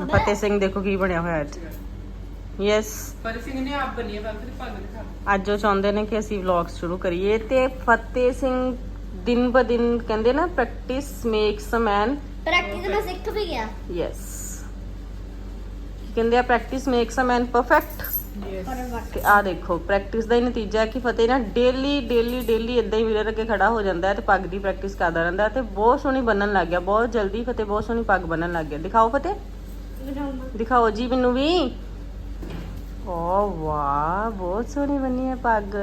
ਫਤਿਹ ਸਿੰਘ ਦੇਖੋ ਕੀ ਬਣਿਆ ਹੋਇਆ ਅੱਜ। ਯੈਸ ਪਰ ਸਿੰਘ ਨੇ ਆਪ ਬਣੀ ਹੈ ਬਾਬਾ ਦੀ ਪੱਗ ਦਿਖਾ ਅੱਜ ਉਹ ਚਾਹੁੰਦੇ ਨੇ ਕਿ ਅਸੀਂ ਵਲੌਗ ਸ਼ੁਰੂ ਕਰੀਏ ਤੇ ਫਤਿਹ ਸਿੰਘ ਦਿਨ ਬ ਦਿਨ ਕਹਿੰਦੇ ਨਾ practice makes a man practice ਮੈਂ ਸਿੱਖ ਵੀ ਗਿਆ। ਯੈਸ ਕਹਿੰਦੇ ਆ practice makes a man perfect yes ਤੇ ਆ ਦੇਖੋ ਪ੍ਰੈਕਟਿਸ ਦਾ ਹੀ ਨਤੀਜਾ ਹੈ ਕਿ ਫਤਿਹ ਨਾ ਡੇਲੀ ਡੇਲੀ ਡੇਲੀ ਇਦਾਂ ਹੀ ਮਿਰਰ ਅੱਗੇ ਖੜਾ ਹੋ ਜਾਂਦਾ ਹੈ ਤੇ ਪੱਗ ਦੀ ਪ੍ਰੈਕਟਿਸ ਕਰਦਾ ਰਹਿੰਦਾ ਤੇ ਬਹੁਤ ਸੋਹਣੀ ਬੰਨਣ ਲੱਗ ਗਿਆ ਬਹੁਤ ਜਲਦੀ ਫਤਿਹ ਬਹੁਤ ਸੋਹਣੀ ਪੱਗ ਬੰਨਣ ਲੱਗ ਗਿਆ। ਦਿਖਾਓ ਫਤਿਹ। ਦਿਖਾਓ ਜੀ ਮੈਨੂੰ ਵੀ। ਓ ਵਾਹ ਬਹੁਤ ਸੋਹਣੀ ਬੰਨੀ ਹੈ ਪੱਗ।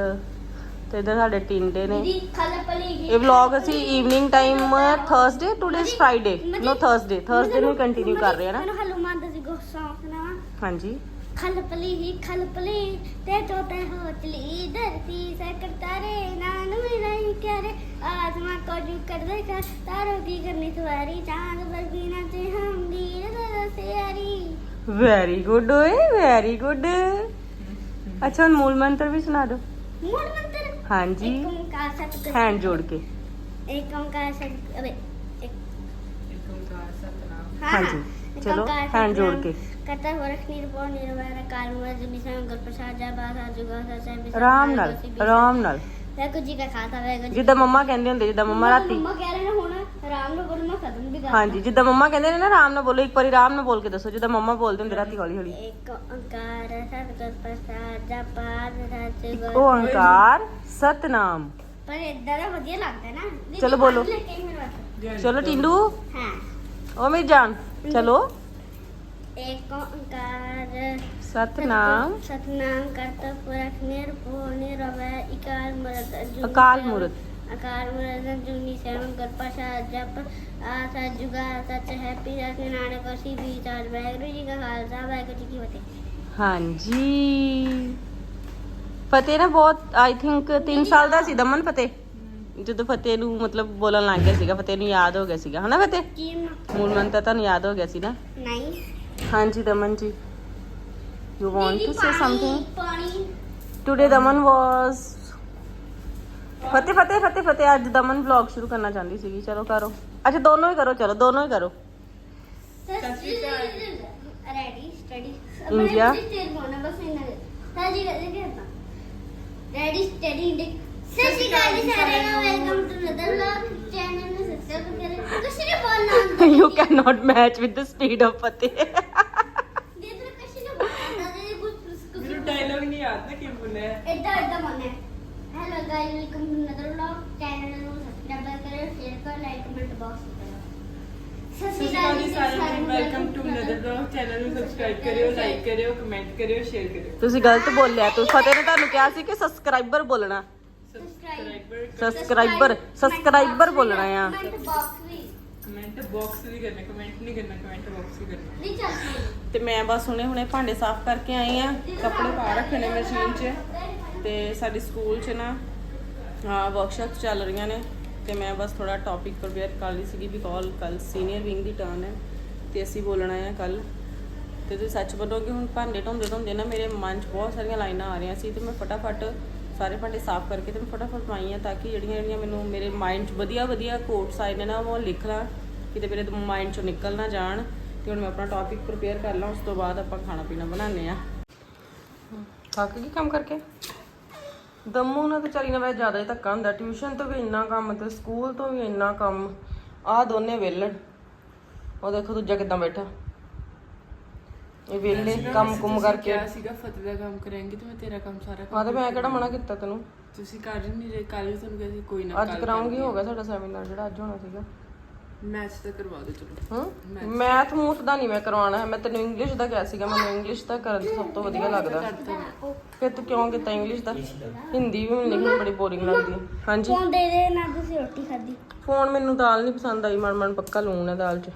ਤੇ ਇਧਰ ਸਾਡੇ ਟਿੰਡੇ ਨੇ। ਇਹ ਵਲੌਗ ਅਸੀਂ evening time Thursday today is Friday no Thursday Thursday ਨੂੰ ਕੰਟੀਨਿਊ ਕਰ ਰਹੇ ਹਾਂ ਨਾ। ਮੈਨੂੰ ਹਲੂਮਾਨ ਦਾ ਗੋ ਸੌਂਗ ਸੁਣਾਵਾ ਹਾਂਜੀ। ਖਲ ਪਲੀ ਹੀ ਖਲ ਪਲੀ। ਤੇ ਚੋਤੇ ਹੋ ਚਲੀ ਧਰਤੀ ਸੇ आत्मा को जो कर देखा तारों की करनी सवारी चाँद पर भी नाचे हम धीरे से हरी वेरी गुड ओए वेरी गुड अच्छा मूल मंत्र भी सुना दो। मूल मंत्र? हाँ जी। हैंड जोड़ के। एक ओंकार सत अबे एक ओंकार सतनाम। हाँ, हाँ, हाँ जी चलो हैंड जोड़ के। करता वरख निर्भय निर्वाण कालू अर्जुन विषय गल्प साजा बाधा जुगा सचा राम नल राम नल। ਜੀ ਜਿੱਦਾਂ ਮੰਮਾ ਕਹਿੰਦੇ ਹੁੰਦੇ ਜਿੱਦਾਂ ਮੰਮਾ ਰਾਤੀ। ਮੰਮਾ ਕਹਿ ਰਹੇ ਨੇ ਹੁਣ ਆਰਾਮ ਨਾਲ ਬੋਲੋ ਮੈਂ ਕਦਮ ਵੀ ਕਰਦਾ ਹਾਂਜੀ ਜਿੱਦਾਂ ਮੰਮਾ ਕਹਿੰਦੇ ਨੇ ਨਾ ਆਰਾਮ ਨਾਲ ਬੋਲੋ ਇੱਕ ਵਾਰੀ ਆਰਾਮ ਨਾਲ ਬੋਲ ਕੇ ਦੱਸੋ ਜਿੱਦਾਂ ਮੰਮਾ ਬੋਲਦੇ ਹੁੰਦੇ ਰਾਤੀ ਹੌਲੀ ਹੌਲੀ। ਇੱਕ ਓੰਕਾਰ ਸਤਿਗੁਰ ਪ੍ਰਸਾਦ ਸਤਨਾਮ। ਪਰ ਇਦਾਂ ਦਾ ਵਧੀਆ ਲੱਗਦਾ ਨਾ। ਚਲੋ ਬੋਲੋ। ਲੈ ਕੇ ਮੇਰੇ ਵਾਸਤੇ। ਚਲੋ ਟਿੰਡੂ। ਹਾਂ। ਓ ਮੇਰੀ ਜਾਨ। ਚਲੋ। ਇੱਕ ਓੰਕਾਰ। ਸਤਨਾਮ। ਸਤਨਾਮ ਕਰਤਾ ਪੁਰਖ ਨਿਰਭਉ ਨਿਰਵੈ ਇਕਾਰ ਮੂਰਤ ਅਜੂਨੀ ਅਕਾਲ ਸੈਭੰ- ਮੂਰਤ। ਅਕਾਲ ਮੂਰਤ ਜੁਨੀ ਸੈਵਨ ਗੁਰ ਪ੍ਰਸਾਦ ਜਪ ਆਸਾ ਜੁਗਾ ਸਚ ਹੈ ਪੀਰਾ ਨਾਨਕ ਅਸੀਂ ਵਿਚਾਰ ਵਾਹਿਗੁਰੂ ਜੀ ਕਾ ਖਾਲਸਾ ਵਾਹਿਗੁਰੂ ਜੀ ਕੀ ਫਤਿਹ। ਹਾਂਜੀ। ਫਤਿਹ ਨਾ ਬਹੁਤ ਆਈ ਥਿੰਕ 3 ਸਾਲ ਦਾ ਸੀ ਦਮਨ ਫਤਿਹ। ਜਦੋਂ ਫਤਿਹ ਨੂੰ ਮਤਲਬ ਬੋਲਣ ਲੱਗ ਗਿਆ ਸੀਗਾ ਫਤਿਹ ਨੂੰ ਯਾਦ ਹੋ ਗਿਆ ਸੀਗਾ। ਹਨਾ ਫਤਿਹ? ਮੂਲ ਮੰਤਰ ਤੁਹਾਨੂੰ ਯਾਦ ਹੋ ਗਿਆ ਸੀ ਨਾ? ਨਹੀਂ। ਹਾਂਜੀ Daman ji you want didi, to say pani- something pani today ਦਮਨ ਵਾਸ ਫਤਿਹ ਫਤਿਹ ਫਤਿਹ ਫਤਿਹ ਅੱਜ ਦਮਨ ਵਲੌਗ ਸ਼ੁਰੂ ਕਰਨਾ ਚਾਹੁੰਦੀ ਸੀਗੀ ਚਲੋ ਕਰੋ ਅੱਛਾ ਦੋਨੋਂ ਹੀ ਕਰੋ ਚਲੋ ਦੋਨੋਂ ਹੀ ਕਰੋ ਰੈਡੀ ਸਟੱਡੀ India? ਸਟੇਟ ਬੋਲਣਾ ਬਸ ਇਹਨਾਂ ਦੇ ਸਾਜੀ ਕਰਦੇ ਕਰਤਾ ਰੈਡੀ ਸਟੱਡੀ ਇੰਡੀ ਸਤਿ ਸ਼੍ਰੀ ਅਕਾਲ ਜੀ ਸਾਰਿਆਂ ਨੂੰ welcome to Nadar vlog channel ਨੂੰ ਸਬਸਕ੍ਰਾਈਬ ਕਰੇ ਕੁਛ ਨਹੀਂ ਬੋਲਣਾ ਆਉਂਦਾ you can not match with the speed of Fateh ਦੇ ਤਰ ਕੁਛ ਨਹੀਂ ਬੋਲਣਾ ਦੇ ਕੁਝ ਕੁਝ ਮੈਨੂੰ ਡਾਇਲੌਗ ਨਹੀਂ ਯਾਦ ਨਾ ਕੀ ਬੋਲਿਆ ਇੱਦਾਂ ਇੱਦਾਂ ਬੋਲਣਾ hello guys welcome to Nadar vlog channel ਨੂੰ ਸਬਸਕ੍ਰਾਈਬ ਕਰੋ ਸ਼ੇਅਰ ਕਰੋ ਲਾਈਕ ਕਮੈਂਟ ਬਾਕਸ ਕਰੋ। ਸਤਿ ਸਤਿ ਸ਼੍ਰੀ ਸ਼੍ਰੀ ਅਕਾਲ ਜੀ ਸਾਰਿਆਂ ਨੂੰ। Welcome to Nadar blog channel ਨੂੰ ਸਬਸਕ੍ਰਾਈਬ ਕਰਿਓ ਲਾਈਕ ਕਰਿਓ ਕਮੈਂਟ ਕਰਿਓ ਸ਼ੇਅਰ ਕਰਿਓ ਤੁਸੀਂ ਗਲਤ ਬੋਲਿਆ। ਤੁਸੀਂ ਫਤਿਹ ਨੇ ਤੁਹਾਨੂੰ ਕਿਹਾ ਸੀ ਕਿ ਸਬਸਕ੍ਰਾਈਬਰ ਬੋਲਣਾ। ਸਬਸਕ੍ਰਾਈਬਰ ਸਬਸਕ੍ਰਾਈਬਰ ਸਬਸਕ੍ਰਾਈਬਰ ਬੋਲਣਾ ਆ। ਕਮੈਂਟ ਬਾਕਸ ਵੀ ਕਮੈਂਟ ਬਾਕਸ ਵੀ ਕਰਨਾ ਕਮੈਂਟ ਨਹੀਂ ਕਰਨਾ ਕਮੈਂਟ ਬਾਕਸ ਵੀ ਕਰਨਾ। ਨਹੀਂ ਚੱਲ ਤੇ ਮੈਂ ਬਸ ਹੁਣੇ ਹੁਣੇ ਭਾਂਡੇ ਸਾਫ਼ ਕਰਕੇ ਆਈ ਆ ਕੱਪੜੇ ਪਾ ਰੱਖੇ ਨੇ ਮਸ਼ੀਨ 'ਚ। ਤੇ ਸਾਡੇ ਸਕੂਲ 'ਚ ਨਾ ਵਰਕਸ਼ਾਪ ਚੱਲ ਰਹੀਆਂ ਨੇ। ਤੇ ਮੈਂ ਬਸ ਥੋੜਾ ਟੌਪਿਕ ਪ੍ਰਪੇਅਰ ਕਰ ਲਈ ਸੀਗੀ ਵੀ ਕਾਲ ਕੱਲ ਸੀਨੀਅਰ ਵਿੰਗ ਦੀ ਟਰਨ ਹੈ ਤੇ ਅਸੀਂ ਬੋਲਣਾ ਹੈ ਕੱਲ ਤੇ ਤੁਸੀਂ ਸੱਚ ਬੋਲੋਗੇ ਹੁਣ ਭਾਂਡੇ ਢੋਂਦੇ ਢੋਂਦੇ ਨਾ ਮੇਰੇ ਮਨ 'ਚ ਬਹੁਤ ਸਾਰੀਆਂ ਲਾਈਨਾਂ ਆ ਰਹੀਆਂ ਸੀ ਤੇ ਮੈਂ ਫਟਾਫਟ ਸਾਰੇ ਭਾਂਡੇ ਸਾਫ਼ ਕਰਕੇ ਤੇ ਮੈਂ ਫਟਾਫਟ ਪਾਈਆਂ ਤਾਂ ਕਿ ਜਿਹੜੀਆਂ ਜਿਹੜੀਆਂ ਮੈਨੂੰ ਮੇਰੇ ਮਾਈਂਡ 'ਚ ਵਧੀਆ ਵਧੀਆ ਕੋਟਸ ਆਏ ਨੇ ਨਾ, ਉਹ ਲਿਖ ਲਾਂ, ਕਿਤੇ ਮੇਰੇ ਮਾਈਂਡ 'ਚੋਂ ਨਿਕਲ ਨਾ ਜਾਣ ਤੇ ਹੁਣ ਮੈਂ ਆਪਣਾ ਟੌਪਿਕ ਪ੍ਰਪੇਅਰ ਕਰ ਲਾਂ, ਉਸ ਤੋਂ ਬਾਅਦ ਆਪਾਂ ਖਾਣਾ ਪੀਣਾ ਬਣਾਉਂਦੇ ਆ ਥੱਕ ਗਈ ਕੰਮ ਕਰਕੇ? ਦਮੂ ਨਾਲ ਤਾਂ ਚਾਰੀ ਨਾਲ ਵੈਸੇ ਜ਼ਿਆਦਾ ਹੀ ਧੱਕਾ ਹੁੰਦਾ ਟਿਊਸ਼ਨ ਤੋਂ ਵੀ ਇੰਨਾ ਕੰਮ ਤੇ ਸਕੂਲ ਤੋਂ ਵੀ ਇੰਨਾ ਕੰਮ, ਆਹ ਦੋਨੇ ਵਿਹਲੜ। ਉਹ ਦੇਖੋ ਦੂਜਾ ਕਿੱਦਾਂ ਬੈਠਾ। ਇਹ ਵਿਹਲੇ ਕੰਮ ਕੁਮ ਕਰਕੇ। ਕਿਹਾ ਸੀਗਾ ਫਤਿਹ ਦਾ ਕੰਮ ਕਰਾਂਗੇ ਤੇ ਮੈਂ ਤੇਰਾ ਕੰਮ ਸਾਰਾ ਹਾਂ ਤੇ ਮੈਂ ਕਿਹੜਾ ਮਨਾ ਕੀਤਾ ਤੈਨੂੰ? ਤੁਸੀਂ ਕਰ ਹੀ ਨਹੀਂ ਰਹੇ ਕੱਲ ਵੀ ਤੁਹਾਨੂੰ ਕਿਹਾ ਸੀ ਕੋਈ ਨਾ ਅੱਜ ਕਰਾਉਂਗੀ ਹੋ ਗਿਆ ਸਾਡਾ ਸੈਮੀਨਾਰ ਜਿਹੜਾ ਅੱਜ ਹੋਣਾ ਸੀਗਾ। ਮੈਚ ਤਾਂ ਕਰਵਾ ਦਿਓ ਚਲੋ। ਹਾਂ? ਮੈਥ ਮੂਥ ਦਾ ਨਹੀਂ ਮੈਂ ਕਰਵਾਉਣਾ ਹੈ ਮੈਂ ਤੈਨੂੰ ਇੰਗਲਿਸ਼ ਦਾ ਕਿਹਾ ਸੀਗਾ ਮੈਨੂੰ ਇੰਗਲਿਸ਼ ਦਾ ਕਰਨ ਤੋਂ ਸਭ ਤੋਂ ਵਧੀਆ ਲੱਗਦਾ। ਫਿਰ ਤੂੰ ਕਿਉਂ ਕੀਤਾ ਇੰਗਲਿਸ਼ ਦਾ? ਹਿੰਦੀ ਵੀ ਮੈਨੂੰ ਲਿਖਣੀ ਬੜੀ ਬੋਰਿੰਗ ਲੱਗਦੀ ਹੈ। ਹਾਂਜੀ। ਫੋਨ ਦੇ ਦੇ ਨਾ ਤੁਸੀਂ ਰੋਟੀ ਖਾਦੀ ਫੋਨ ਮੈਨੂੰ ਦਾਲ ਨਹੀਂ ਪਸੰਦ ਆਈ ਮਨ ਮਨ ਪੱਕਾ ਲੂਣ ਹੈ ਦਾਲ 'ਚ।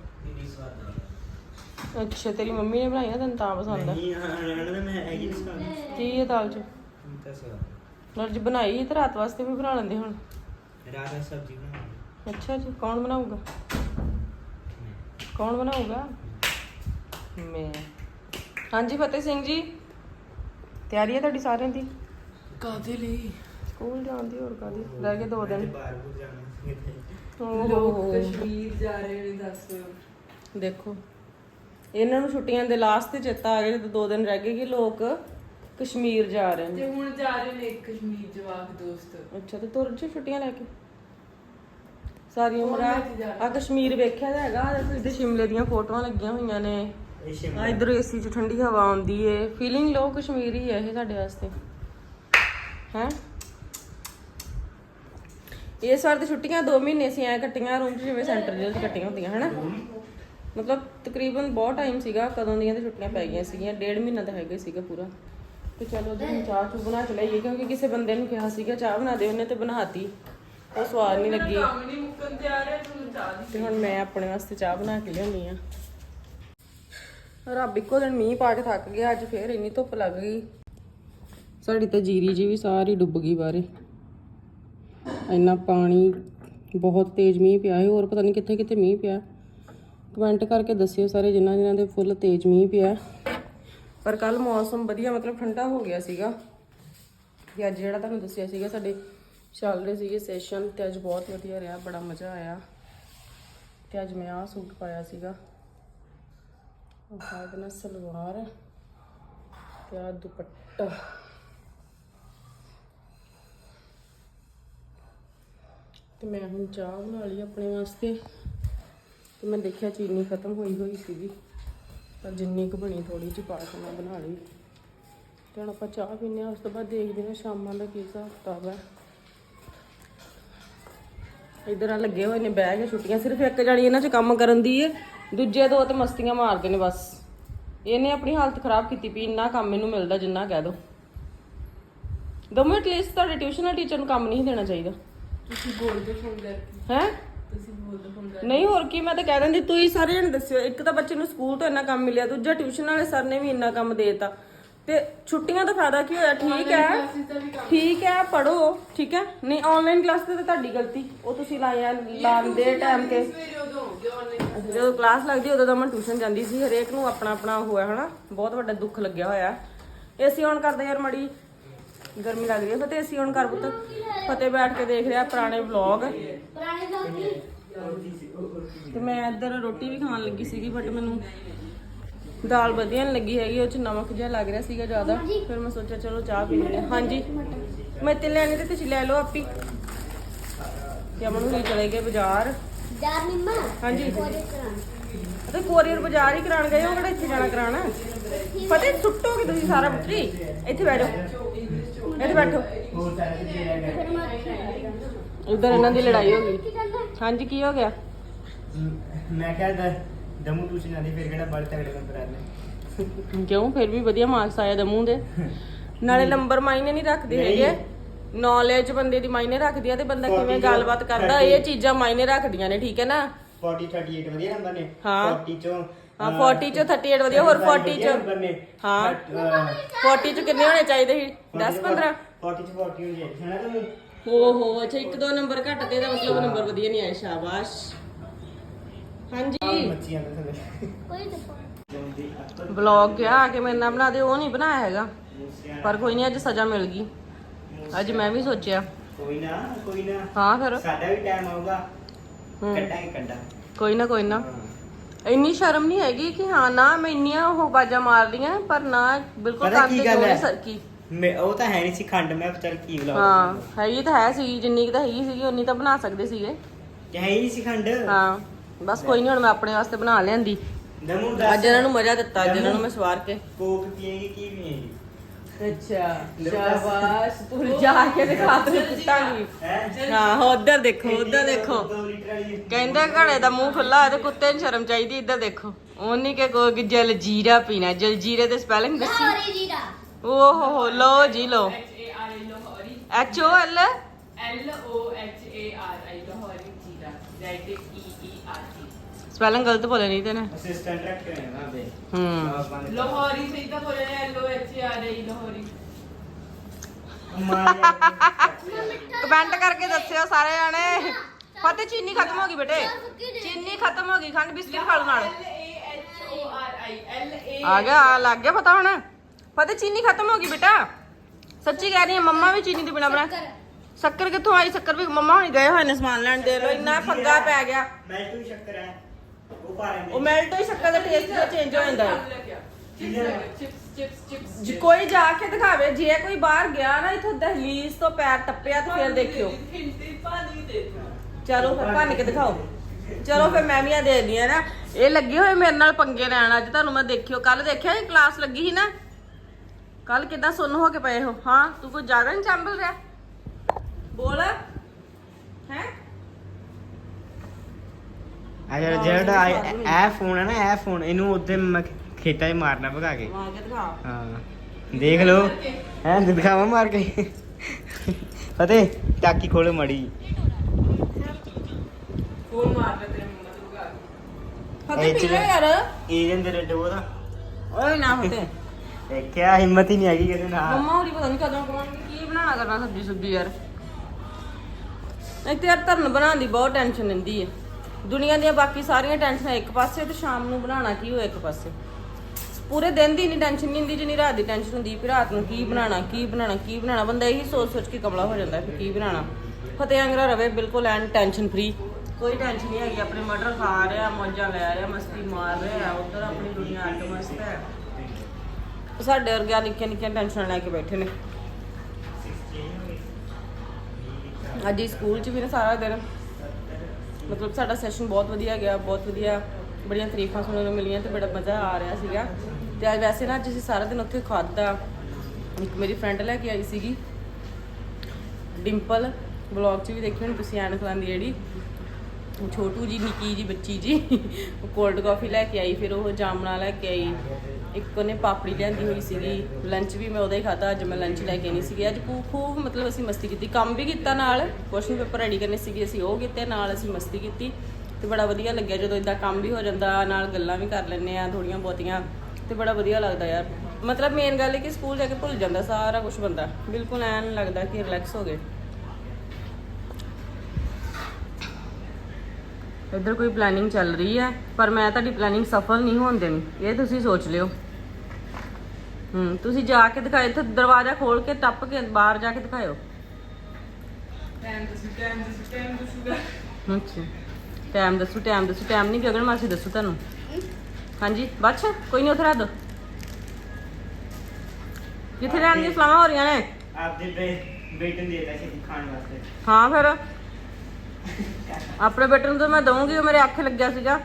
ਅੱਛਾ ਤੇਰੀ ਮੰਮੀ ਨੇ ਬਣਾਈ ਨਾ ਤੈਨੂੰ ਤਾਂ ਪਸੰਦ ਹੈ ਕੀ ਹੈ ਦਾਲ 'ਚ? ਅੱਜ ਬਣਾਈ ਤੇ ਰਾਤ ਵਾਸਤੇ ਵੀ ਬਣਾ ਲੈਂਦੇ ਹੁਣ। ਰਾਜਾ ਸਬਜ਼ੀ ਬਣਾ ਅੱਛਾ ਜੀ ਕੌਣ ਬਣਾਊਗਾ? ਕੌਣ ਬਣਾਊਗਾ? ਮੈਂ। ਹਾਂਜੀ ਫਤਿਹ ਸਿੰਘ ਜੀ ਤਿਆਰੀ ਹੈ ਤੁਹਾਡੀ ਸਾਰਿਆਂ ਦੀ? ਕਾਦੇ ਲਈ? ਸਕੂਲ ਜਾਣ ਦੀ ਹੋਰ ਕਾਦੀ ਰਹਿ ਗਏ ਦੋ ਦਿਨ। ਬਾਹਰ ਬੁਰ ਜਾਣਾ ਓਹ। ਹੋ ਲੋਕ ਹੋ ਕਸ਼ਮੀਰ ਜਾ ਰਹੇ ਨੇ ਦੱਸ। ਦੇਖੋ ਇਹਨਾਂ ਨੂੰ ਛੁੱਟੀਆਂ ਦੇ ਲਾਸਟ ਤੇ ਚੇਤਾ ਆ ਗਿਆ ਜਦੋਂ ਦੋ ਦਿਨ ਰਹਿ ਗਏ ਕਿ ਲੋਕ ਕਸ਼ਮੀਰ ਜਾ ਰਹੇ ਨੇ। ਤੇ ਹੁਣ ਜਾ ਰਹੇ ਨੇ ਕਸ਼ਮੀਰ ਜਵਾਕ ਦੋਸਤ। ਅੱਛਾ ਤੇ ਤੁਰ ਚ ਛੁੱਟੀਆਂ ਲੈ ਕੇ? ਸਾਰੀ ਉਮਰ ਜਾ ਆ ਕਸ਼ਮੀਰ ਵੇਖਿਆ ਤਾਂ ਹੈਗਾ ਦੇਖੋ ਇੱਧਰ ਸ਼ਿਮਲੇ ਦੀਆਂ ਫੋਟੋਆਂ ਲੱਗੀਆਂ ਹੋਈਆਂ ਨੇ। ਇਹ ਆ ਇਧਰ ਏਸੀ ਚ ਠੰਡੀ ਹਵਾ ਆਉਂਦੀ ਏ। ਫੀਲਿੰਗ ਲੋ ਕਸ਼ਮੀਰ ਹੀ ਹੈ ਇਹ ਸਾਡੇ ਵਾਸਤੇ। ਹੈ? ਇਸ ਵਾਰ ਤੇ ਛੁੱਟੀਆਂ 2 ਮਹੀਨੇ ਸੀ ਐ ਕੱਟੀਆਂ ਰੂਮ 'ਚ ਜਿਵੇਂ ਸੈਂਟਰ ਜੇਲ੍ਹ 'ਚ ਕੱਟੀਆਂ ਹੁੰਦੀਆਂ ਹਨਾ? ਮਤਲਬ ਤਕਰੀਬਨ ਬਹੁਤ ਟਾਈਮ ਸੀਗਾ, ਕਦੋਂ ਦੀਆਂ ਤੇ ਛੁੱਟੀਆਂ ਪੈ ਗਈਆਂ ਸੀਗੀਆਂ, ਡੇਢ ਮਹੀਨਾ ਤਾਂ ਹੈਗਾ ਹੀ ਸੀਗਾ ਪੂਰਾ। ਤੇ ਚਲੋ ਜੀ, ਹੁਣ ਚਾਹ ਚੂ ਬਣਾ ਕੇ ਲਈਏ, ਕਿਉਂਕਿ ਕਿਸੇ ਬੰਦੇ ਨੂੰ ਕਿਹਾ ਸੀਗਾ, ਚਾਹ ਬਣਾ ਦੇ, ਉਹਨੇ ਤੇ ਬਣਾਤੀ। ਉਹ ਸਵਾਦ ਨਹੀਂ ਲੱਗੀ। ਕੰਮ ਨਹੀਂ ਮੁੱਕਣ ਤੇ ਆ ਰਿਹਾ ਤੁਹਾਨੂੰ ਚਾਹ ਦੀ ਤੇ ਹੁਣ ਮੈਂ ਆਪਣੇ ਵਾਸਤੇ ਚਾਹ ਬਣਾ ਕੇ ਲਿਆਉਣੀ ਆ। ਰੱਬ ਇੱਕੋ ਦਿਨ ਮੀਂਹ ਪਾ ਕੇ ਥੱਕ ਗਿਆ, ਅੱਜ ਫੇਰ ਇੰਨੀ ਧੁੱਪ ਲੱਗ ਗਈ। ਸਾਡੀ ਤਾਂ ਜੀਰੀ ਜੀ ਵੀ ਸਾਰੀ ਡੁੱਬ ਗਈ ਬਾਰੇ ਇੰਨਾ ਪਾਣੀ, ਬਹੁਤ ਤੇਜ਼ ਮੀਂਹ ਪਿਆ ਹੈ ਹੋਰ ਪਤਾ ਨਹੀਂ ਕਿੱਥੇ ਕਿੱਥੇ ਮੀਂਹ ਪਿਆ। ਕਮੈਂਟ ਕਰਕੇ ਦੱਸਿਓ ਸਾਰੇ ਜਿਨ੍ਹਾਂ ਜਿਨ੍ਹਾਂ ਦੇ ਫੁੱਲ ਤੇਜ਼ ਮੀਂਹ ਪਿਆ। ਪਰ ਕੱਲ ਮੌਸਮ ਵਧੀਆ, ਮਤਲਬ ਠੰਡਾ ਹੋ ਗਿਆ ਸੀਗਾ। ਤੇ ਅੱਜ ਜਿਹੜਾ ਤੁਹਾਨੂੰ ਦੱਸਿਆ ਸੀਗਾ, ਸਾਡੇ ਚੱਲ ਰਹੇ ਸੀਗੇ ਸੈਸ਼ਨ ਤੇ ਅੱਜ ਬਹੁਤ ਵਧੀਆ ਰਿਹਾ, ਬੜਾ ਮਜ਼ਾ ਆਇਆ। ਤੇ ਅੱਜ ਮੈਂ ਆਹ ਸੂਟ ਪਾਇਆ ਸੀਗਾ। ਉਹ ਹੈ ਨਾ ਸਲਵਾਰ ਤੇ ਆ ਦੁਪੱਟਾ। ਤੇ ਮੈਂ ਹੁਣ ਚਾਹ ਬਣਾ ਲਈ ਆਪਣੇ ਵਾਸਤੇ। ਤੇ ਮੈਂ ਦੇਖਿਆ ਚੀਨੀ ਖਤਮ ਹੋਈ ਹੋਈ ਸੀਗੀ। ਪਰ ਜਿੰਨੀ ਕੁ ਬਣੀ ਥੋੜੀ ਜਿਹੀ ਪਾ ਕੇ ਮੈਂ ਬਣਾ ਲਈ। ਤੇ ਹੁਣ ਆਪਾਂ ਚਾਹ ਪੀਨੇ ਆ ਉਸ ਤੋਂ ਬਾਅਦ ਦੇਖਦੇ ਹਾਂ ਸ਼ਾਮਾਂ ਦਾ ਕੀ ਹਿਸਾਬ ਕਿਤਾਬ ਹੈ। ਇਧਰ ਆ ਲੱਗੇ ਹੋਏ ਨੇ ਬਹਿ ਕੇ ਛੁੱਟੀਆਂ ਸਿਰਫ ਇੱਕ ਜਣੀ ਇਹਨਾਂ 'ਚ ਕੰਮ ਕਰਨ ਦੀ ਏ ਦੂਜੇ ਦੋ ਤੇ ਮਸਤੀਆਂ ਮਾਰਦੇ ਨੇ ਬਸ। ਇਹਨੇ ਆਪਣੀ ਹਾਲਤ ਖਰਾਬ ਕੀਤੀ ਪਈ ਇੰਨਾ ਕੰਮ ਇਹਨੂੰ ਮਿਲਦਾ ਜਿੰਨਾ ਕਹਿ ਦੋ। ਦਮੋ ਐਟਲੀਸਟ ਤੁਹਾਡੇ ਟਿਊਸ਼ਨਲ ਟੀਚਰ ਨੂੰ ਕੰਮ ਨਹੀਂ ਦੇਣਾ ਚਾਹੀਦਾ। ਤੁਸੀਂ ਬੋਲਦੇ ਫੋਨ ਕਰਕੇ ਹੈ? ਤੁਸੀਂ ਨਹੀਂ ਹੋਰ ਕੀ ਮੈਂ ਤਾਂ ਕਹਿ ਦਿੰਦੀ ਤੁਸੀਂ ਸਾਰੇ ਜਣੇ ਦੱਸਿਓ ਇੱਕ ਤਾਂ ਬੱਚੇ ਨੂੰ ਸਕੂਲ ਤੋਂ ਇੰਨਾ ਕੰਮ ਮਿਲਿਆ ਦੂਜਾ ਟਿਊਸ਼ਨ ਵਾਲੇ ਸਰ ਨੇ ਵੀ ਇੰਨਾ ਕੰਮ ਦੇਤਾ। ਤੇ ਛੁੱਟੀਆਂ ਦਾ ਫਾਇਦਾ ਕੀ ਹੋਇਆ? ਠੀਕ ਹੈ ਅਸੀਂ ਤਾਂ ਵੀ ਕੰਮ ਠੀਕ ਹੈ ਪੜੋ ਠੀਕ ਹੈ। ਨਹੀਂ ਆਨਲਾਈਨ ਕਲਾਸ ਤੇ ਤਾਂ ਤੁਹਾਡੀ ਗਲਤੀ ਉਹ ਤੁਸੀਂ ਲਾਇਆ ਲਾਉਂਦੇ ਟਾਈਮ ਤੇ। ਸਵੇਰੇ ਉਦੋਂ ਜੋ ਆਨਲਾਈਨ ਜਦੋਂ ਕਲਾਸ ਲੱਗਦੀ ਉਦੋਂ ਤਾਂ ਮੈਂ ਟਿਊਸ਼ਨ ਜਾਂਦੀ ਸੀ ਹਰੇਕ ਨੂੰ ਆਪਣਾ ਆਪਣਾ ਹੋਇਆ ਹਨਾ। ਬਹੁਤ ਵੱਡਾ ਦੁੱਖ ਲੱਗਿਆ ਹੋਇਆ। ਏਸੀ ਔਨ ਕਰਦੇ ਯਾਰ ਮੜੀ ਗਰਮੀ ਲੱਗ ਰਹੀ ਹੈ। ਫਤਿਹ ਏਸੀ ਔਨ ਕਰ ਪੁੱਤ ਫਤਿਹ ਬੈਠ ਕੇ ਦੇਖ ਰਿਹਾ ਪੁਰਾਣੇ ਵਲੌਗ ਪੁਰਾਣੇ ਤੇ ਮੈਂ ਇੱਧਰ ਰੋਟੀ ਵੀ ਖਾਣ ਲੱਗੀ ਸੀਗੀ ਬਟ ਮੈਨੂੰ ਦਾਲ ਵਧੀਆ ਨਹੀਂ ਲੱਗੀ ਹੈਗੀ ਉਹ ਚ ਨਮਕ ਜਿਹਾ ਲੱਗ ਰਿਹਾ ਸੀਗਾ ਜ਼ਿਆਦਾ। ਫਿਰ ਮੈਂ ਸੋਚਿਆ ਚਲੋ ਚਾਹ ਪੀ ਲੈਂਦੇ। ਹਾਂਜੀ। ਮੈਂ ਤੇ ਲੈਣੀ ਤੇ ਤੁਸੀਂ ਲੈ ਲਓ ਆਪੀ। ਤੇ ਅਮਨ ਹੁਣੀ ਚਲੇ ਗਏ ਬਾਜ਼ਾਰ। ਯਾਰ ਨਿੰਮਾ? ਹਾਂਜੀ। ਅਤੇ ਕੋਰੀਅਰ ਬਾਜ਼ਾਰ ਹੀ ਕਰਾਣ ਗਏ ਹੋ ਕਿਹੜਾ ਇੱਥੇ ਜਾਣਾ ਕਰਾਣਾ ਪਤਾ ਸੁੱਟੋਗੇ ਤੁਸੀਂ ਸਾਰਾ ਪੁੱਤਰੀ? ਇੱਥੇ ਬੈਠੋ ਇੱਥੇ ਬੈਠੋ। ਹੋਰ ਸਾਰੇ ਉਧਰ ਇਹਨਾਂ ਦੀ ਲੜਾਈ ਹੋ ਗਈ। ਹਾਂਜੀ ਕੀ ਹੋ ਗਿਆ? ਮੈਂ ਕਿਹਾ ਦ- ਦਮੂ ਟਿਊਸ਼ਨ ਆਦੀ ਫਿਰ ਕਿਹੜਾ ਬੜ ਤਗੜੇ ਨੰਬਰ ਆਨੇ ਕਿਉਂ? ਫਿਰ ਵੀ ਵਧੀਆ ਮਾਰਕਸ ਆਇਆ ਦਮੂ ਦੇ। ਨਾਲੇ ਨੰਬਰ ਮਾਇਨੇ ਨਹੀਂ ਰੱਖਦੇ ਨਹੀਂ। ਹੈਗੇ। ਨੌਲੇਜ ਬੰਦੇ ਦੀ ਮਾਇਨੇ ਰੱਖਦੀ ਆ ਤੇ ਬੰਦਾ ਕਿਵੇਂ Forty ਗੱਲਬਾਤ ਕਰਦਾ thirty ਇਹ ਚੀਜ਼ਾਂ ਮਾਇਨੇ ਰੱਖਦੀਆਂ ਨੇ ਠੀਕ ਹੈ ਨਾ? 40 38 ਵਧੀਆ ਨੰਬਰ ਨੇ। ਹਾਂ। 40 ਚੋਂ ਹਾਂ 40 ਚੋਂ 38 ਵਧੀਆ ਹੋਰ 40 ਚੋਂ। ਹਾਂ। But, ਅਹ, 40 ਚ ਕਿੰਨੇ ਹੋਣੇ ਚਾਹੀਦੇ ਸੀ? 10 15 40 ਚ 40 ਹੋਣੀ ਚਾਹੀਦੀ ਹੈ ਨਾ ਤੁਹਾਨੂੰ ਓਹੋ ਅੱਛਾ ਇੱਕ ਦੋ ਨੰਬਰ ਘੱਟ ਤੇ ਇਹਦਾ ਮਤਲਬ ਨੰਬਰ ਵਧੀਆ ਨਹੀਂ ਆਏ ਸ਼ਾਬਾਸ਼। ਹਾਂਜੀ। ਮੱਛੀਆਂ ਦੇ ਥੱਲੇ। ਵਲੌਗ ਕਿਹਾ ਆ ਕੇ ਮੇਰੇ ਨਾਲ ਬਣਾ ਦੇ ਉਹ ਨਹੀਂ ਬਣਾਇਆ ਹੈਗਾ। ਪਰ ਕੋਈ ਨਹੀਂ ਅੱਜ ਸਜ਼ਾ ਮਿਲ ਗਈ। ਅੱਜ ਮੈਂ ਵੀ ਸੋਚਿਆ। ਕੋਈ ਨਾ ਕੋਈ ਨਾ। ਹਾਂ ਫਿਰ। ਸਾਡਾ ਵੀ ਟਾਈਮ ਆਊਗਾ। ਹੂੰ। ਕੱਢਾਂਗੇ ਕੱਢਾਂ ਕੋਈ ਨਾ ਕੋਈ ਨਾ। ਹਾਂ। ਇੰਨੀ ਸ਼ਰਮ ਨਹੀਂ ਹੈਗੀ ਕਿ ਹਾਂ ਨਾ ਮੈਂ ਇੰਨੀਆਂ ਉਹ ਬਾਜਾਂ ਮਾਰਦੀਆਂ ਪਰ ਨਾ ਬਿਲਕੁਲ ਪਤਾ ਕੰਨ ਕੀ ਤੇ ਗੱਲ ਹੈ? ਸਰਕੀ ਮੈਂ ਉਹ ਤਾਂ ਹੈ ਨਹੀਂ ਸੀ ਖੰਡ ਮੈਂ ਚੱਲ ਕੀ ਹਾਂ ਹੈਗੀ ਤਾਂ ਹੈ ਸੀ ਜਿੰਨੀ ਕੁ ਤਾਂ ਹੈਗੀ ਸੀਗੀ ਉਨੀ ਤਾਂ ਬਣਾ ਸਕਦੇ ਸੀਗੇ। ਹੈ ਹੀ ਨਹੀਂ ਸੀ ਖੰਡ? ਹਾਂ ਬਸ ਕੋਈ ਨਹੀਂ ਹੁਣ ਮੈਂ ਆਪਣੇ ਵਾਸਤੇ ਬਣਾ ਲਿਆਂਦੀ। ਦਮੂ ਅੱਜ ਇਹਨਾਂ ਨੂੰ ਮਜ਼ਾ ਦਿੱਤਾ ਅੱਜ ਇਹਨਾਂ ਨੂੰ ਮੈਂ ਸਵਾਰ ਕੇ। ਕੋਕ ਪੀਏਗੀ ਕੀ ਪੀਏਗੀ? ਅੱਛਾ ਸ਼ਾਬਾਸ਼ ਤੂੰ ਜਾ ਕੇ ਦਿਖਾ ਤੈਨੂੰ ਕੁੱਟਾਂਗੀ ਹੈ? ਹਾਂ ਉਧਰ ਦੇਖੋ ਉਧਰ ਦੇਖੋ। 2 ਲੀਟਰ ਵਾਲੀ ਕਹਿੰਦਾ ਘੜੇ ਦਾ ਮੂੰਹ ਖੁੱਲਾ ਹੈ ਤੇ ਕੁੱਤੇ ਨੂੰ ਸ਼ਰਮ ਚਾਹੀਦੀ ਇੱਧਰ ਦੇਖੋ। ਉਹਨੀ ਕਿ ਕੋਈ ਜਲ ਜੀਰਾ ਪੀਣਾ ਜਲ ਜੀਰੇ ਦੇ ਸਪੈਲਿੰਗ ਦੱਸੀ। ਜੀਰਾ ਓਹ ਹੋ ਹੋ ਲਓ ਜੀ ਲਓ। H A R I Lahori. H O L? L O H A R I Lahori Zeera. Z E E R T spelling ਗਲਤ ਬੋਲੇ ਨਹੀਂ ਤੇ ਨੇ। ਅਸਿਸਟੈਂਟ ਰੱਖੇ ਹੋਏ ਨਾ ਬੇ ਹੂੰ। ਲਾਹੌਰੀ ਸਹੀ ਤਾਂ ਬੋਲਿਆ L O H R I Lahori comment ਕਰਕੇ ਦੱਸਿਓ ਸਾਰੇ ਜਾਣੇ। ਫਤਿਹ ਚੀਨੀ ਖਤਮ ਹੋ ਗਈ ਬੇਟੇ। ਚੀਨੀ ਖਤਮ ਹੋ ਗਈ। ਖੰਡ ਬਿਸਕਿਟ ਖਾ ਲਓ ਨਾਲ। L A H O R I L A ਆ ਗਿਆ ਆ ਲੱਗ ਗਿਆ ਪਤਾ ਹੁਣ। ਫਤਿਹ ਚੀਨੀ ਖਤਮ ਹੋ ਗਈ ਬੇਟਾ। ਸੱਚੀ ਕਹਿ ਰਹੀ ਹਾਂ ਮੰਮਾ ਵੀ ਚੀਨੀ ਦੀ ਬਿਨਾ ਬਣਾ ਸ਼ੱਕਰ। ਕਿੱਥੋਂ ਆਈ? ਸ਼ੱਕਰ ਵੀ ਮੰਮਾ ਹੁਣੀ ਗਏ ਹੋਏ ਨੇ ਸਮਾਨ ਲੈਣ। ਦੇ ਲੋ ਇੰਨਾ ਫੱਗਾ ਪੈ ਗਿਆ। ਮੈਂ ਤੂੰ ਸ਼ੱਕਰ ਹੈ ਉਹ ਮੈਲਟ ਹੋਈ ਸ਼ੱਕਰ ਦਾ ਟੇਸਟ ਚੇਂਜ ਹੋ ਜਾਂਦਾ ਹੈ। ਕੋਈ ਜਾ ਕੇ ਦਿਖਾਵੇ ਜੇ ਕੋਈ ਬਾਹਰ ਗਿਆ ਨਾ ਇਥੋਂ ਦਹਲੀਜ਼ ਤੋਂ ਪੈਰ ਟੱਪਿਆ ਤੇ ਫਿਰ ਦੇਖਿਓ। ਚਲੋ ਫਿਰ ਭੰਨ ਕੇ ਦਿਖਾਓ। ਚਲੋ ਫਿਰ ਮੈਂ ਵੀ ਆ ਦੇ ਦਿਆਂ ਨਾ। ਇਹ ਲੱਗੇ ਹੋਏ ਮੇਰੇ ਨਾਲ ਪੰਗੇ ਲੈਣ ਅੱਜ ਤੁਹਾਨੂੰ ਮੈਂ ਦੇਖਿਓ। ਕੱਲ ਦੇਖਿਆ ਇਹ ਕਲਾਸ ਲੱਗੀ ਸੀ ਨਾ? ਕੱਲ ਕਿਦਾਂ ਸੁਣ ਹੋ ਕੇ ਪਏ ਹੋ? ਹਾਂ ਤੂੰ ਕੋਈ ਜ਼ਿਆਦਾ ਚੰਬਲ ਰਿਹਾ? ਬੋਲ। ਹੈ? ਅੱਛਾ ਜਿਹੜਾ ਇਹ ਫੋਨ ਹੈ ਨਾ ਇਹ ਫੋਨ ਇਹਨੂੰ ਉੱਤੇ ਖੇਤਾਂ 'ਚ ਮਾਰਨਾ ਭਗਾ ਕੇ। ਮਾਰ ਕੇ ਦਿਖਾ। ਹਾਂ ਦੇਖ ਲਓ। ਹੈ ਦਿਖਾਵਾ ਮਾਰ ਕੇ। ਫਤਿਹ ਟਾਕੀ ਖੋਲ ਮੜੀ ਫੋਨ ਮਾਰ ਲੈ ਤੇਰੇ ਮੁੰਡੇ ਨੂੰ ਭਗਾ ਫਤਿਹ ਪੀ ਲੈ ਯਾਰ। ਇਹ ਦੇ ਰੱਡ ਉਹਦਾ ਓਏ ਨਾ ਫਤਿਹ। ਕਿਆ ਹਿੰਮਤ ਹੀ ਨਹੀਂ ਹੈਗੀ ਕਿਸੇ ਨਾਲ। ਮੰਮਾ ਹੋਰੀ ਪਤਾ ਨਹੀਂ ਕਦੋਂ ਕਮਾਉਣਗੇ ਕੀ ਬਣਾਣਾ ਕਰਨਾ ਸਬਜੀ ਸੁਬਜੀ ਯਾਰ। ਇੱਕ ਤੇ ਯਾਰ ਧਰਨ ਬਣਾਉਣ ਦੀ ਬਹੁਤ ਟੈਨਸ਼ਨ ਲੈਂਦੀ ਹੈ ਦੁਨੀਆ ਦੀਆਂ ਬਾਕੀ ਸਾਰੀਆਂ ਟੈਨਸ਼ਨਾਂ ਇੱਕ ਪਾਸੇ ਤੇ ਸ਼ਾਮ ਨੂੰ ਬਣਾਉਣਾ ਕੀ ਹੋਏ ਇੱਕ ਪਾਸੇ? ਪੂਰੇ ਦਿਨ ਦੀ ਨਹੀਂ ਟੈਨਸ਼ਨ ਨਹੀਂ ਹੁੰਦੀ ਜਿੰਨੀ ਰਾਤ ਦੀ ਟੈਨਸ਼ਨ ਹੁੰਦੀ ਵੀ ਰਾਤ ਨੂੰ ਕੀ ਬਣਾਉਣਾ ਕੀ ਬਣਾਉਣਾ ਕੀ ਬਣਾਉਣਾ? ਬੰਦਾ ਇਹੀ ਸੋਚ ਸੋਚ ਕੇ ਕਮਲਾ ਹੋ ਜਾਂਦਾ ਵੀ ਕੀ ਬਣਾਉਣਾ। ਫਤਿਹ ਅੰਗਰਾ ਰਵੇ ਬਿਲਕੁਲ ਐਨ ਟੈਨਸ਼ਨ ਫ੍ਰੀ ਕੋਈ ਟੈਨਸ਼ਨ ਨਹੀਂ ਹੈਗੀ ਆਪਣੇ ਮਟਰ ਖਾ ਰਿਹਾ ਮੌਜਾਂ ਲੈ ਰਿਹਾ ਮਸਤੀ ਮਾਰ ਰਿਹਾ ਉਧਰ ਆਪਣੀ ਦੁਨੀਆ ਅੱਡ ਮਸਤ ਹੈ। ਸਾਡੇ ਵਰਗੇ ਨਿੱਕੀਆਂ ਨਿੱਕੀਆਂ ਟੈਨਸ਼ਨ ਲੈ ਕੇ ਬੈਠੇ ਨੇ। ਅੱਜ ਸਕੂਲ 'ਚ ਵੀ ਨਾ ਸਾਰਾ ਦਿਨ। ਮਤਲਬ ਸਾਡਾ ਸੈਸ਼ਨ ਬਹੁਤ ਵਧੀਆ ਗਿਆ, ਬਹੁਤ ਵਧੀਆ ਬੜੀਆਂ ਤਾਰੀਫਾਂ ਸੁਣਨ ਨੂੰ ਮਿਲੀਆਂ ਤੇ ਬੜਾ ਮਜ਼ਾ ਆ ਰਿਹਾ ਸੀਗਾ। ਤੇ ਅੱਜ ਵੈਸੇ ਨਾ ਅੱਜ ਅਸੀਂ ਸਾਰਾ ਦਿਨ ਉੱਥੇ ਖਾਦਾ ਇੱਕ ਮੇਰੀ ਫਰੈਂਡ ਲੈ ਕੇ ਆਈ ਸੀਗੀ। ਡਿੰਪਲ ਵਲੌਗ 'ਚ ਵੀ ਦੇਖੀ ਹੋਣੀ ਤੁਸੀਂ ਐਨ ਲਾਉਂਦੀ ਜਿਹੜੀ? ਛੋਟੂ ਜੀ, ਨਿੱਕੀ ਜੀ, ਬੱਚੀ ਜੀ। ਉਹ ਕੋਲਡ ਕਾਫੀ ਲੈ ਕੇ ਆਈ, ਫਿਰ ਉਹ ਜਾਮਣਾ ਲੈ ਕੇ ਆਈ। ਇੱਕ ਉਹਨੇ ਪਾਪੜੀ ਲਿਆਂਦੀ ਹੋਈ ਸੀਗੀ ਲੰਚ ਵੀ ਮੈਂ ਉਹਦਾ ਹੀ ਖਾਦਾ ਅੱਜ ਮੈਂ ਲੰਚ ਲੈ ਕੇ ਨਹੀਂ ਸੀਗੀ। ਅੱਜ ਖੂਬ ਖੂਬ ਮਤਲਬ ਅਸੀਂ ਮਸਤੀ ਕੀਤੀ। ਕੰਮ ਵੀ ਕੀਤਾ ਨਾਲ ਕੁਐਸਚਨ ਪੇਪਰ ਰੈਡੀ ਕਰਨੇ ਸੀਗੇ, ਅਸੀਂ ਉਹ ਕੀਤੇ, ਨਾਲ ਅਸੀਂ ਮਸਤੀ ਕੀਤੀ। ਤੇ ਬੜਾ ਵਧੀਆ ਲੱਗਿਆ ਜਦੋਂ ਇਦਾਂ ਕੰਮ ਵੀ ਹੋ ਜਾਂਦਾ, ਨਾਲ ਗੱਲਾਂ ਵੀ ਕਰ ਲੈਂਦੇ ਆ ਥੋੜੀਆਂ ਬਹੁਤੀਆਂ। ਤੇ ਬੜਾ ਵਧੀਆ ਲੱਗਦਾ ਯਾਰ। ਮਤਲਬ ਮੇਨ ਗੱਲ ਹੈ ਕਿ ਸਕੂਲ ਜਾ ਕੇ ਭੁੱਲ ਜਾਂਦਾ ਸਾਰਾ ਕੁਝ ਬੰਦਾ। ਬਿਲਕੁਲ ਐਨ ਲੱਗਦਾ ਕਿ ਰਿਲੈਕਸ ਹੋ ਗਏ। ਇੱਧਰ ਕੋਈ ਪਲੈਨਿੰਗ ਚੱਲ ਰਹੀ ਹੈ, ਪਰ ਮੈਂ ਤੁਹਾਡੀ ਪਲੈਨਿੰਗ ਸਫਲ ਨਹੀਂ ਹੋਣ ਦੇਣੀ। ਇਹ ਤੁਸੀਂ ਸੋਚ ਲਿਓ। ਹੂੰ ਤੁਸੀਂ ਜਾ ਕੇ ਦਿਖਾਓ ਇੱਥੇ ਦਰਵਾਜ਼ਾ ਖੋਲ ਕੇ ਟੱਪ ਕੇ ਬਾਹਰ ਜਾ ਕੇ ਦਿਖਾਇਓ। ਟਾਈਮ ਦੱਸੂ ਟਾਈਮ ਦੱਸੂ ਟਾਈਮ ਦੱਸੂਗਾ ਨਹੀਂ ਗਗਨ ਮਾਸੀ ਦੱਸੋ ਤੁਹਾਨੂੰ। ਹਾਂਜੀ ਬੱਚ ਕੋਈ ਨਹੀਂ ਉਥੇ ਰੱਖ ਦੋ। ਕਿੱਥੇ ਰਹਿਣ ਦੀ ਸਲਾਹਾਂ ਹੋ ਰਹੀਆਂ ਨੇ। ਆਪਦੇ ਬੇ- ਬੇਟੇ ਨੂੰ ਦੇਤਾ ਸੀ ਖਾਣ ਵਾਸਤੇ। ਹਾਂ ਫਿਰ। ਆਪਣੇ ਬੇਟੇ ਨੂੰ ਤਾਂ ਮੈਂ ਦਊਂਗੀ ਉਹ ਮੇਰੇ ਆਖੇ ਲੱਗਿਆ ਸੀਗਾ।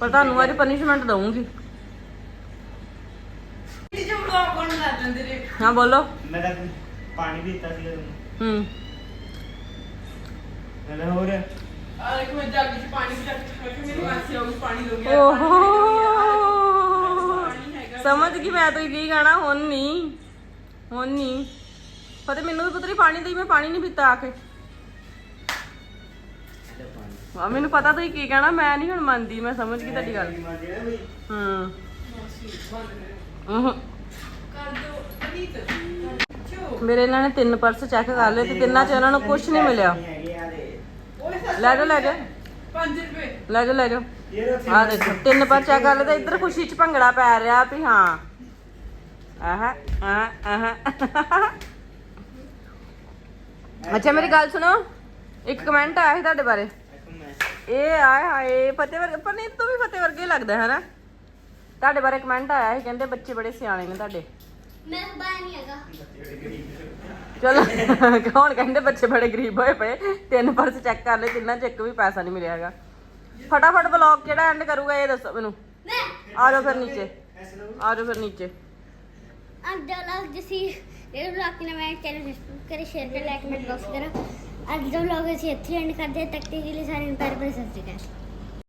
ਪਰ ਤੁਹਾਨੂੰ ਅੱਜ ਪਨਿਸ਼ਮੈਂਟ ਦਊਂਗੀ। ਬੋਲੋ। ਮੈਂ ਤਾਂ ਵੀ ਸਮਝ ਗਈ ਮੈਂ ਤਾਂ ਕੀ ਗਾਣਾ ਹੁਣ ਨਹੀਂ ਹੁਣ ਨਹੀਂ ਪਤਾ ਮੈਨੂੰ ਵੀ ਪੁੱਤਰੀ ਪਾਣੀ ਦੇਈ ਮੈਂ ਪਾਣੀ ਨਹੀਂ ਪੀਤਾ ਆ ਕੇ। ਵਾ ਮੈਨੂੰ ਪਤਾ ਤੁਸੀਂ ਕੀ ਕਹਿਣਾ ਮੈਂ ਨਹੀਂ ਹੁਣ ਮੰਨਦੀ ਮੈਂ ਸਮਝ ਗਈ ਤੁਹਾਡੀ ਗੱਲ। ਮੰਨਦੇ ਨਾ ਮੇਰੇ ਇਹਨਾਂ ਨੇ ਤਿੰਨ ਪਰਸ ਚੈੱਕ ਕਰ ਲਏ ਤੇ ਤਿੰਨਾਂ 'ਚ ਇਹਨਾਂ ਨੂੰ ਕੁਝ ਨਹੀਂ ਮਿਲਿਆ। ਲੈ ਜਾ ਲੈ ਜਾ 5 ਰੁਪਏ ਲੈ ਜਾ ਲੈ ਜਾ ਆ ਦੇਖੋ, ਤਿੰਨ ਪਰਸ ਚੈੱਕ ਕਰ ਲਏ ਤੇ ਇੱਧਰ ਖੁਸ਼ੀ 'ਚ ਭੰਗੜਾ ਪੈ ਰਿਹਾ ਵੀ ਹਾਂ। ਅੱਛਾ, ਮੇਰੀ ਗੱਲ ਸੁਣੋ। ਇੱਕ ਕਮੈਂਟ ਆਇਆ ਸੀ ਤੁਹਾਡੇ ਬਾਰੇ। ਇਹ ਆਏ ਹਾਏ ਫਤਿਹ ਵਰਗੇ ਪਰ ਨਹੀਂ ਤੂੰ ਵੀ ਫਤਿਹ ਵਰਗੇ ਲੱਗਦਾ ਹੈ ਨਾ। ਤੁਹਾਡੇ ਬਾਰੇ ਕਮੈਂਟ ਆਇਆ ਸੀ, ਕਹਿੰਦੇ ਬੱਚੇ ਬੜੇ ਸਿਆਣੇ ਨੇ ਤੁਹਾਡੇ। ਮੈਂ ਬਾਹਰ ਨਹੀਂ ਹੈਗਾ। ਚਲੋ ਕੌਣ ਕਹਿੰਦੇ ਬੱਚੇ ਬੜੇ ਗਰੀਬ ਹੋਏ ਪਏ? ਤਿੰਨ ਪਰਸ ਚੈੱਕ ਕਰ ਲਏ ਤਿੰਨਾਂ ਚ ਇੱਕ ਵੀ ਪੈਸਾ ਨਹੀਂ ਮਿਲਿਆ ਹੈਗਾ। ਫਟਾਫਟ ਵਲੌਗ ਕਿਹੜਾ ਐਂਡ ਕਰੂਗਾ ਇਹ ਦੱਸੋ ਮੈਨੂੰ। ਮੈਂ ਆ ਜਾਓ ਫਿਰ ਨੀਚੇ। ਆ ਜਾਓ ਫਿਰ ਨੀਚੇ। ਅੱਜ ਦਾ ਵਲੌਗ ਜਿਸੀ ਇਹ ਵਲੌਗ ਨੇ ਮੈਂ ਚੈਨਲ ਸਬਸਕ੍ਰਾਈਬ ਕਰੇ ਸ਼ੇਅਰ ਕਰ ਲਾਈਕ ਕਮੈਂਟ ਬਾਕਸ ਕਰੋ। ਅੱਜ ਦਾ ਵਲੌਗ ਅਸੀਂ ਇੱਥੇ ਐਂਡ ਕਰਦੇ ਹਾਂ। ਤੱਕ ਕੇ ਲਈ ਸਾਰਿਆਂ ਨੂੰ ਪਿਆਰ ਭਰੀ ਸਤਿ ਸ਼੍ਰੀ ਅਕਾਲ।